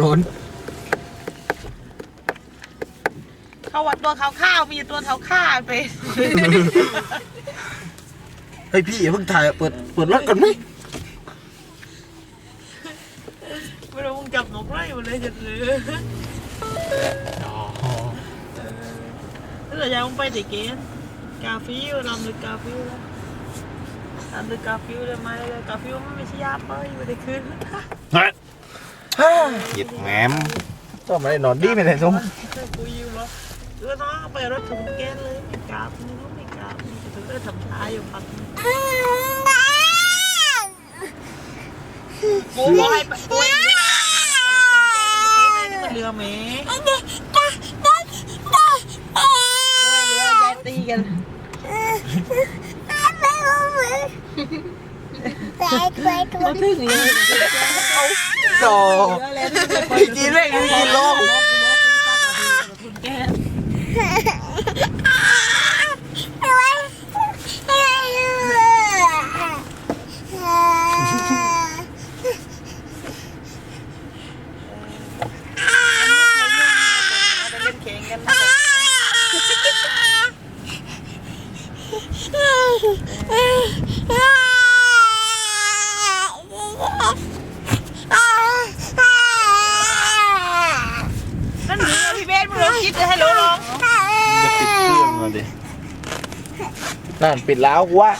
ร้อนเขาวัดตัวขาวๆมีตัวขาวๆไป เฮ้ยพี่อย่าเพิ่งถ่ายเปิดเปิดรถก่อนไหมไม่รู้มึงจับนกไล่มาเลยจะเลยถ้าเกิดยายมึงไปเด็กเกนกาฟิวลำลึกกาฟิวแล้วลำลึกกาฟิวเลยมาเลยกาฟิวมันไม่ใช่ยาเป้ยไม่ได้ขึ้น หยิบแหมมต้องมาได้นอนดีไม่ได้ส้มกูยิววะเออน้องไปรถถุงแกนเลยไม่กราบมึงก็ไม่กราบมึงถึงได้ทำช้าอยู่พักนึงกูบอกให้ไปโอ้ยไปในเรือไหมโอ้ยเรือยายตีกัน เขาถึงเลยโตพี่กินเลยพี่กินลงคุณแก ไปเล่นเข่งกันนะ นั่นหนูพี่เบสมึงลองคิด จะให้รู้ลองจะปิดเครื่องมาดินั่นปิดแล้วกูว่า